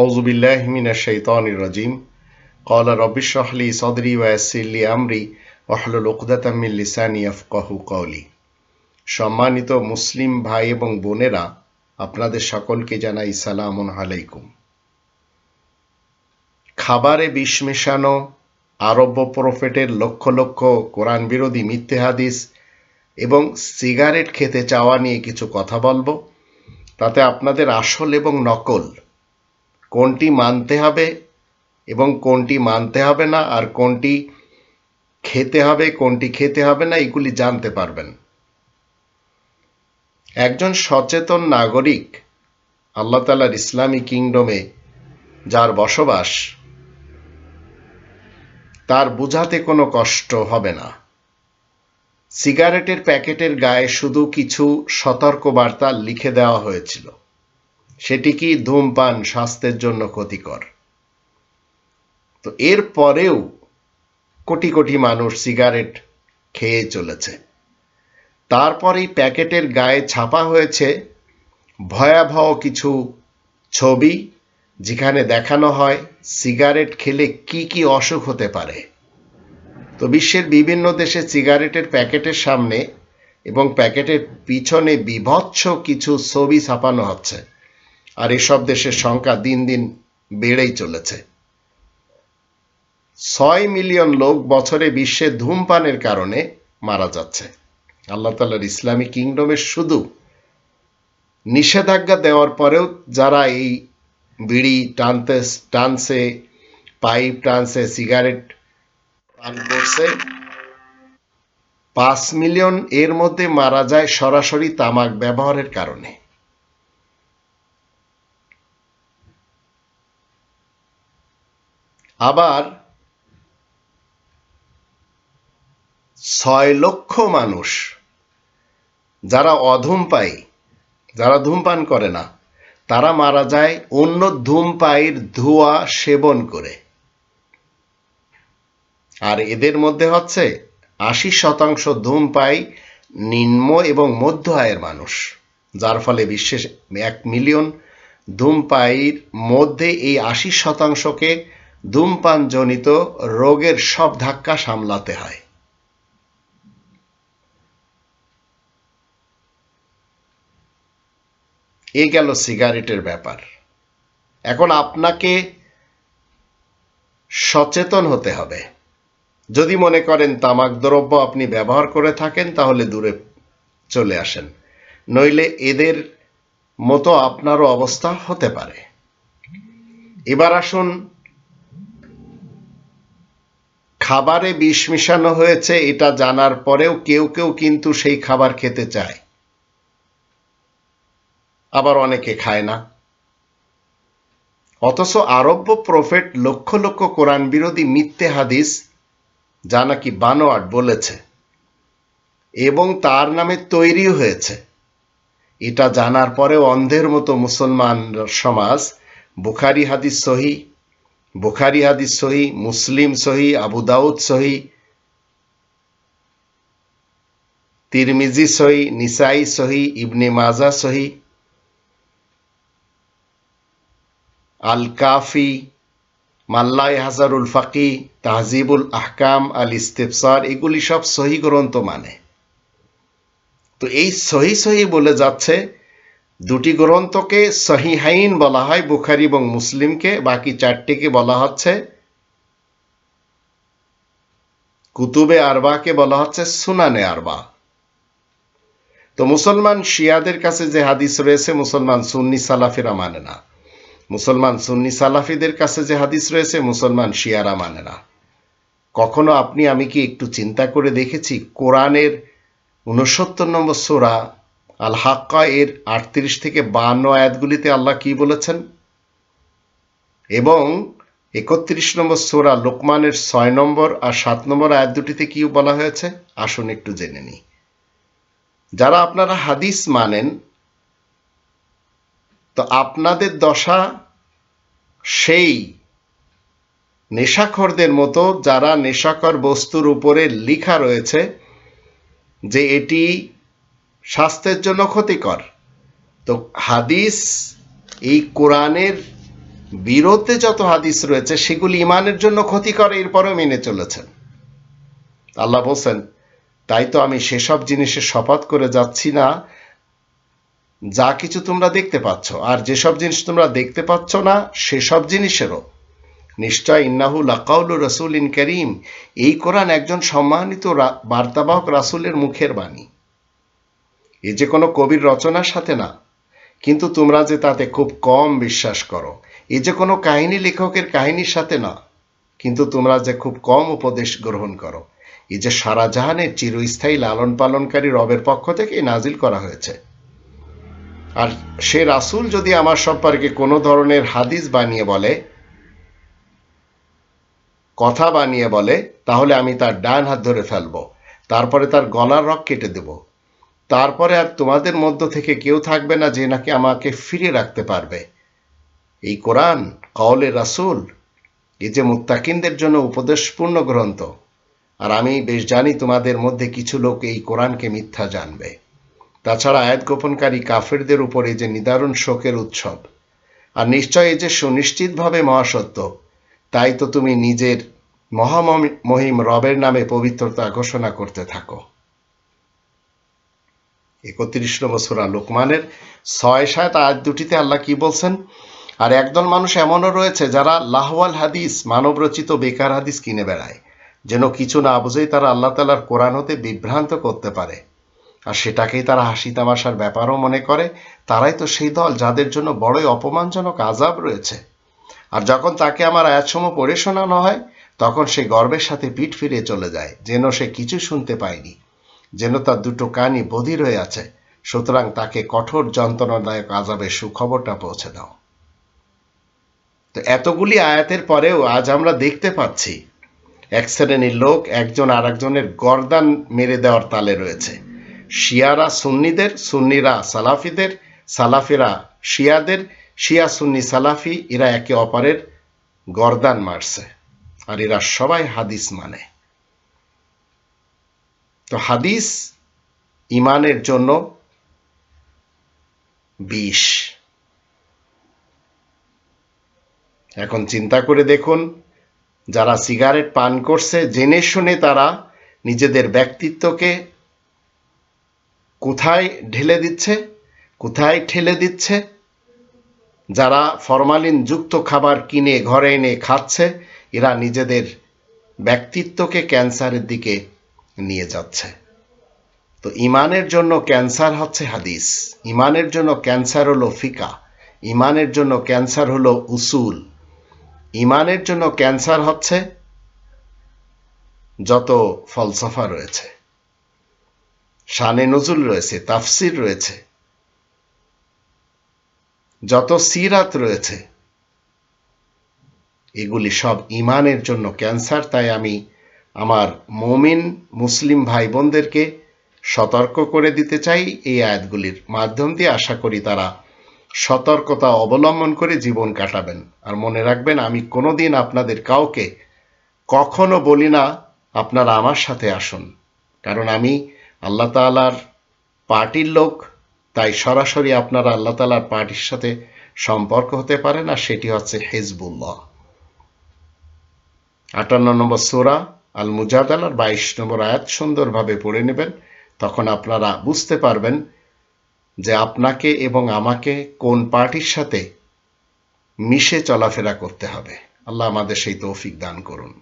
আউজুবিল্লাহ মিনা শৈতানির রাজিম। কলা রবিশাহলি সদরি ওয়াসিল্লি আমরি ওয়াহলুল উকদাতামিল লিসানি আফকাহু কৌলি সম্মানিত মুসলিম ভাই এবং বোনেরা, আপনাদের সকলকে জানাই সালাম আলাইকুম। খাবারে বিষ মেশানো, আরব্য প্রফেটের লক্ষ লক্ষ কোরআন বিরোধী মিথ্যে হাদিস এবং সিগারেট খেতে চাওয়া নিয়ে কিছু কথা বলব। তাতে আপনাদের আসল এবং নকল কোনটি মানতে হবে এবং কোনটি মানতে হবে না, আর কোনটি খেতে হবে, কোনটি খেতে হবে না, এগুলি জানতে পারবেন। একজন সচেতন নাগরিক আল্লাহ তালার ইসলামী কিংডমে যার বসবাস, তার বুঝাতে কোনো কষ্ট হবে না। সিগারেটের প্যাকেটের গায়ে শুধু কিছু সতর্কবার্তা লিখে দেওয়া হয়েছিল। সেটি কি ধূমপান স্বাস্থ্যের জন্য ক্ষতিকর? তো এর পরেও কোটি কোটি মানুষ সিগারেট খেয়ে চলেছে। তারপরেই প্যাকেটের গায়ে ছাপা হয়েছে ভয়াবহ কিছু ছবি, যেখানে দেখানো হয় সিগারেট খেলে কি কি অসুখ হতে পারে। তো বিশ্বের বিভিন্ন দেশে সিগারেটের প্যাকেটের সামনে এবং প্যাকেটের পিছনে বিভৎস কিছু ছবি ছাপানো হচ্ছে। আর এসব দেশের সংখ্যা দিন দিন বেড়েই চলেছে। ছয় মিলিয়ন লোক বছরে বিশ্বে ধূমপানের কারণে মারা যাচ্ছে। আল্লাহ তালার ইসলামী কিংডমের শুধু নিষেধাজ্ঞা দেওয়ার পরেও যারা এই বিড়ি টানতে টানছে পাইপ টানছে সিগারেট পান করছে, পাঁচ মিলিয়ন এর মধ্যে মারা যায় সরাসরি তামাক ব্যবহারের কারণে। আবার ছয় লক্ষ মানুষ যারা অধূমপায়ী যারা ধূমপান করে না, তারা মারা যায় অন্য ধূমপায়ীর ধোঁয়া সেবন করে। আর এদের মধ্যে হচ্ছে আশি শতাংশ ধূমপায়ী নিম্ন এবং মধ্য আয়ের মানুষ, যার ফলে বিশ্বের এক মিলিয়ন ধূমপায়ীর মধ্যে এই আশি শতাংশকে ধূমপানজনিত রোগের সব ধাক্কা সামলাতে হয়। এ গেল সিগারেটের ব্যাপার। এখন আপনাকে সচেতন হতে হবে। যদি মনে করেন তামাক দ্রব্য আপনি ব্যবহার করে থাকেন, তাহলে দূরে চলে আসেন। নইলে এদের মতো আপনারও অবস্থা হতে পারে। এবার আসুন খাবারে বিষ মিশানো হয়েছে, এটা জানার পরেও কেউ কেউ কিন্তু সেই খাবার খেতে চায়। আবার অনেকে খায় না। অথচ আরব্য প্রফেট লক্ষ লক্ষ কোরআন বিরোধী মিথ্যে হাদিস যা নাকি বানোয়াট বলেছে এবং তার নামে তৈরিও হয়েছে। এটা জানার পরেও অন্ধের মতো মুসলমান সমাজ, বুখারি হাদিস সহি বুখারি হাদিস সহি, মুসলিম সহি, আবু দাউদ সহি, তিরমিজি সহি, নিসাই সহি, ইবনে মাজা সহি আল কাফি মাল্লাই হাজারুল ফাকি, তাহজিবুল আহকাম আল ইস্তেফসার এগুলি সব সহি গ্রন্থ মানে। তো এই সহি সহি বলে যাচ্ছে দুটি গ্রন্থকে সহিহাইন বলা হয়, বুখারি এবং মুসলিমকে। বাকি চারটিকে বলা হচ্ছে কুতুবে আরবাকে, বলা হচ্ছে সুনানে আরবা। তো মুসলমান শিয়াদের কাছে যে হাদিস রয়েছে, মুসলমান সুন্নি সালাফিরা মানে না। মুসলমান সুন্নি সালাফিদের কাছে যে হাদিস রয়েছে, মুসলমান শিয়ারা মানে না। কখনো আপনি, আমি কি একটু চিন্তা করে দেখেছি, কোরআনের উনসত্তর নম্বর সোরা আল হাক্কা এর আটত্রিশ থেকে বান্ন আয়াতগুলিতে আল্লাহ কি বলেছেন? এবং একত্রিশ নম্বর সোরা লোকমানের ছয় নম্বর আর সাত নম্বর আয়াত দুটিতে কি বলা হয়েছে? আসুন একটু জেনে নিই। যারা আপনারা হাদিস মানেন, তো আপনাদের দশা সেই নেশাখরদের মতো যারা নেশাকর বস্তুর উপরে লিখা রয়েছে যে এটি স্বাস্থ্যের জন্য ক্ষতিকর। তো হাদিস, এই কোরআনের বিরুদ্ধে যত হাদিস রয়েছে, সেগুলি ইমানের জন্য ক্ষতিকর, এরপরেও মেনে চলেছেন। আল্লাহ বলছেন, তাই তো আমি সেসব জিনিসের শপথ করে যাচ্ছি না। যা কিছু তোমরা দেখতে পাচ্ছ, আর যেসব জিনিস তোমরা দেখতে পাচ্ছ না, সেসব জিনিসেরও। নিশ্চয় ইন্নাহু লাকাউল রসুল ইন করিম। এই কোরআন একজন সম্মানিত বার্তাবাহক রাসুলের মুখের বাণী। এ যে কোনো কবির রচনার সাথে না। কিন্তু তোমরা যে তাতে খুব কম বিশ্বাস করো এ যে কোনো কাহিনী লেখকের কাহিনীর সাথে না। কিন্তু তোমরা যে খুব কম উপদেশ গ্রহণ করো, এই যে সারা জাহানের চিরস্থায়ী লালন পালনকারী রবের পক্ষ থেকে নাজিল করা হয়েছে। আর সে রাসুল যদি আমার সম্পর্কে কোনো ধরনের হাদিস বানিয়ে বলে, কথা বানিয়ে বলে, তাহলে আমি তার ডান হাত ধরে ফেলব, তারপরে তার গলার রক কেটে দেব। তারপরে আর তোমাদের মধ্য থেকে কেউ থাকবে না যে নাকি আমাকে ফিরে রাখতে পারবে। এই কোরআন কওলে রাসুল, এই যে মুত্তাকিনদের জন্য উপদেশপূর্ণ গ্রন্থ, আর আমি বেশ জানি তোমাদের মধ্যে কিছু লোক এই কোরআনকে মিথ্যা জানবে। তাছাড়া আয়াত গোপনকারী কাফেরদের উপরে যে নিদারুণ শোকের উৎসব, আর নিশ্চয় এই যে সুনিশ্চিতভাবে মহাসত্য, তাই তো তুমি নিজের মহামহিম রবের নামে পবিত্রতা ঘোষণা করতে থাকো। একত্রিশ নম্বর সুরা লোকমানের। ছয় সাত আয়াত দুটিতে আল্লাহ কি বলছেন? আর একদল মানুষ এমনও রয়েছে যারা লাহওয়াল হাদিস, মানবরচিত বেকার হাদিস কিনে বেড়ায়। যেন কিছু না বুঝেই তারা আল্লাহ তালার কোরআন হতে বিভ্রান্ত করতে পারে। আর সেটাকেই তারা হাসি তামাশার ব্যাপারও মনে করে। তারাই তো সেই দল যাদের জন্য বড়ই অপমানজনক আজাব রয়েছে। আর যখন তাকে আমার আয়াতসমূহ পড়ে শোনানো হয়, তখন সে গর্বের সাথে পিঠ ফিরে চলে যায়, যেন সে কিছু শুনতে পায়নি। যেন তার দুটো কানই বধির হয়ে আছে, সুতরাং তাকে কঠোর যন্ত্রণাদায়ক আজাবের সুখবরটা পৌঁছে দাও। তো এতগুলি আয়াতের পরেও আজ আমরা দেখতে পাচ্ছি, এক শ্রেণির লোক একজন আর একজনের গরদান মেরে দেওয়ার তালে রয়েছে। শিয়ারা সুন্নিদের, সুন্নিরা সালাফিদের, সালাফিরা শিয়াদের, শিয়া সুন্নি সালাফি, এরা একে অপরের গরদান মারছে, আর এরা সবাই হাদিস মানে। তো হাদিস ইমানের জন্য বিষ এখন চিন্তা করে দেখুন, যারা সিগারেট পান করছে, জেনে শুনে তারা নিজেদের ব্যক্তিত্বকে কোথায় ঢেলে দিচ্ছে, কোথায় ঠেলে দিচ্ছে? যারা ফরমালিন যুক্ত খাবার কিনে, ঘরে এনে খাচ্ছে, এরা নিজেদের ব্যক্তিত্বকে ক্যান্সারের দিকে নিয়ে যাচ্ছে। তো ইমানের জন্য ক্যান্সার হচ্ছে হাদিস। ইমানের জন্য ক্যান্সার হলো ফিকা। ইমানের জন্য ক্যান্সার হলো উসুল। ইমানের জন্য ক্যান্সার হচ্ছে যত ফলসফা রয়েছে। শানে নজুল রয়েছে, তাফসির রয়েছে। যত সিরাত রয়েছে, এগুলি সব ইমানের জন্য ক্যান্সার, তাই আমি আমার মমিন মুসলিম ভাই বোনদেরকে সতর্ক করে দিতে চাই এই আয়াতগুলির মাধ্যম দিয়ে আশা করি তারা সতর্কতা অবলম্বন করে জীবন কাটাবেন। আর মনে রাখবেন, আমি কোনোদিন আপনাদের কাউকে কখনো বলি না, আপনারা আমার সাথে আসুন। কারণ আমি আল্লাহ তালার পার্টির লোক, তাই সরাসরি আপনারা আল্লাহ তালার পার্টির সাথে সম্পর্ক হতে পারে না সেটি হচ্ছে হেজবুল্লাহ। আটান্ন নম্বর সোরা আল মুজাদালার বাইশ নম্বর আয়াত সুন্দরভাবে পড়ে নেবেন। তখন আপনারা বুঝতে পারবেন যে আপনাকে এবং আমাকে কোন পার্টির সাথে মিশে চলাফেরা করতে হবে। আল্লাহ আমাদের সেই তৌফিক দান করুন।